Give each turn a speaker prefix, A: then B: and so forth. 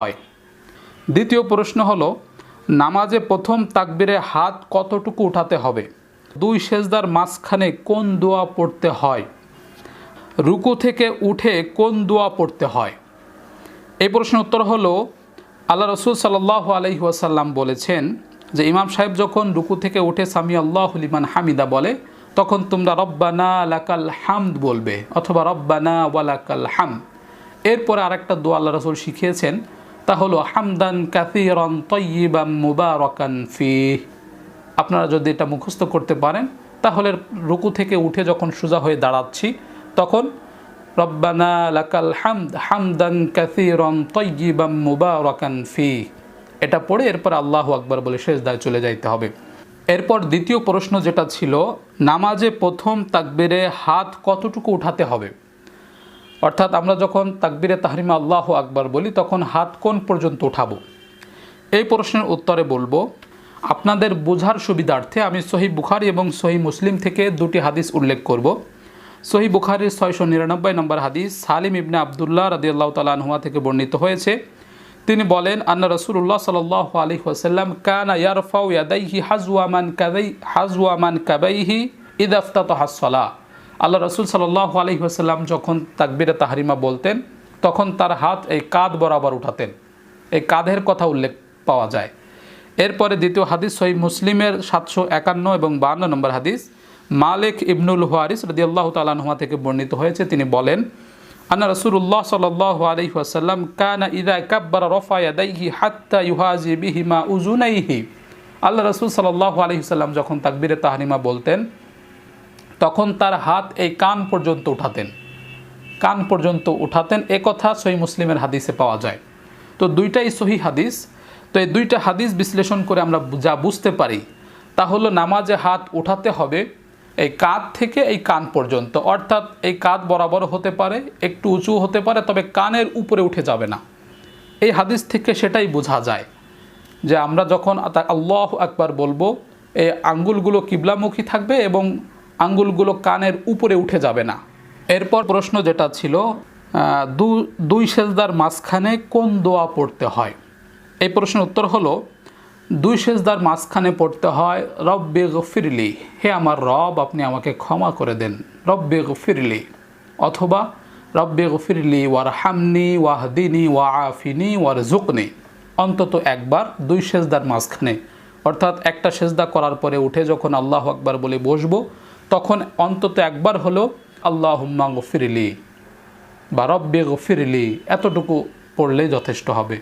A: হয়। দ্বিতীয় প্রশ্ন হল, নামাজে প্রথম তাকবিরে হাত কতটুকু উঠাতে হবে? দুই সেজদার মাঝখানে কোন দোয়া পড়তে হয়? রুকু থেকে উঠে কোন দোয়া পড়তে হয়? এই প্রশ্নের উত্তর হলো, আল্লাহ রসুল সাল্লাহ আলহি ওয়াসাল্লাম বলেছেন যে, ইমাম সাহেব যখন রুকু থেকে উঠে সামি আল্লাহ লিমান হামিদা বলে, তখন তোমরা রব্বানা লাকাল হামদ বলবে অথবা রব্বানা ওয়ালাকাল হাম। এরপরে আরেকটা দোয়া আল্লাহ রসুল শিখিয়েছেন তা হলো, হামদান কাসিরন তয়্যিবাম মুবারকান ফি আপনারা যদি এটা মুখস্থ করতে পারেন, তাহলে রুকু থেকে উঠে যখন সোজা হয়ে দাঁড়াচ্ছি, তখন রব্বানা লাকাল হামদ, হামদান কাসিরন তয়্যিবাম মুবারকান ফি এটা পড়ে এরপর আল্লাহ আকবার বলে শেষ দায় চলে যাইতে হবে। এরপর দ্বিতীয় প্রশ্ন যেটা ছিল, নামাজে প্রথম তাকবিরে হাত কতটুকু উঠাতে হবে? অর্থাৎ আমরা যখন তাকবিরে তাহরিমা আল্লাহ আকবার বলি, তখন হাত কোন পর্যন্ত উঠাবো? এই প্রশ্নের উত্তরে বলব, আপনাদের বোঝার সুবিধার্থে আমি সহি বুখারি এবং সহি মুসলিম থেকে দুটি হাদিস উল্লেখ করব। সহি বুখারির ছয়শো নিরানব্বই নম্বর হাদিস সালিম ইবনে আবদুল্লাহ রাদিয়াল্লাহ তালানহুয়া থেকে বর্ণিত হয়েছে। তিনি বলেন, আন্না রসুল্লাহ সাল আলী ওসাল্লাম কানা ইয়ারফাউ ইয়াদাইহি হাজওয়ামান কাদাই কাবাইহি ইদাফতাত হাসলা আল্লাহ রসুল সাল্লাহ আলহি আসাল্লাম যখন তাকবিরে তাহারিমা বলতেন, তখন তার হাত এই কাঁধ বরাবর উঠাতেন। এই কাঁধের কথা উল্লেখ পাওয়া যায়। এরপরে দ্বিতীয় হাদিস সহি মুসলিমের সাতশো একান্ন এবং বান্ন নম্বর হাদিস, মালিক ইবনুল হুয়ারিস রদি আল্লাহ তালানহুয়া থেকে বর্ণিত হয়েছে, তিনি বলেন, আন্না রসুল্লাহ সাল্লাহ আলহি আসাল্লাম কানা ইদা কাব্বার রফা ইয়াদাইহি হাত্তা ইউহাজি বিহিমা উজুনাইহি আল্লাহ রসুল সাল্লাহ আলহি সাল্লাম যখন তাকবিরে তাহারিমা বলতেন তখন তার হাত এই কান পর্যন্ত উঠাতেন। কান পর্যন্ত উঠাতেন, এ কথা সহি মুসলিমের হাদিসে পাওয়া যায়। তো দুইটাই সহি হাদিস। তো এই দুইটা হাদিস বিশ্লেষণ করে আমরা যা বুঝতে পারি, তা হলো নামাজে হাত উঠাতে হবে এই কাঁধ থেকে এই কান পর্যন্ত। অর্থাৎ এই কাঁধ বরাবর হতে পারে, একটু উঁচু হতে পারে, তবে কানের উপরে উঠে যাবে না। এই হাদিস থেকে সেটাই বোঝা যায় যে আমরা যখন আল্লাহ আকবার বলব এই আঙ্গুলগুলো কিবলামুখী থাকবে এবং আঙ্গুলগুলো কানের উপরে উঠে যাবে না। এরপর প্রশ্ন যেটা ছিল দুই সেজদার মাঝখানে কোন দোয়া পড়তে হয়? এই প্রশ্নের উত্তর হলো, দুই সেজদার মাঝখানে পড়তে হয় রব রব্বে গফিরলি হে আমার রব, আপনি আমাকে ক্ষমা করে দেন রব রব্বে গফিরলি অথবা রব রব্বে গফিরলি ওয়ার হামনি ওয়াহদিনী ওয়া আফিনি ওয়ার জুকনি অন্তত একবার দুই সেজদার মাঝখানে। অর্থাৎ একটা সেজদা করার পরে উঠে যখন আল্লাহ আকবার বলে বসবো তখন অন্তত একবার হলো আল্লাহ হুম্মা গফিরলি বা রব্বে গফিরলি। এতটুকু পড়লে যথেষ্ট হবে।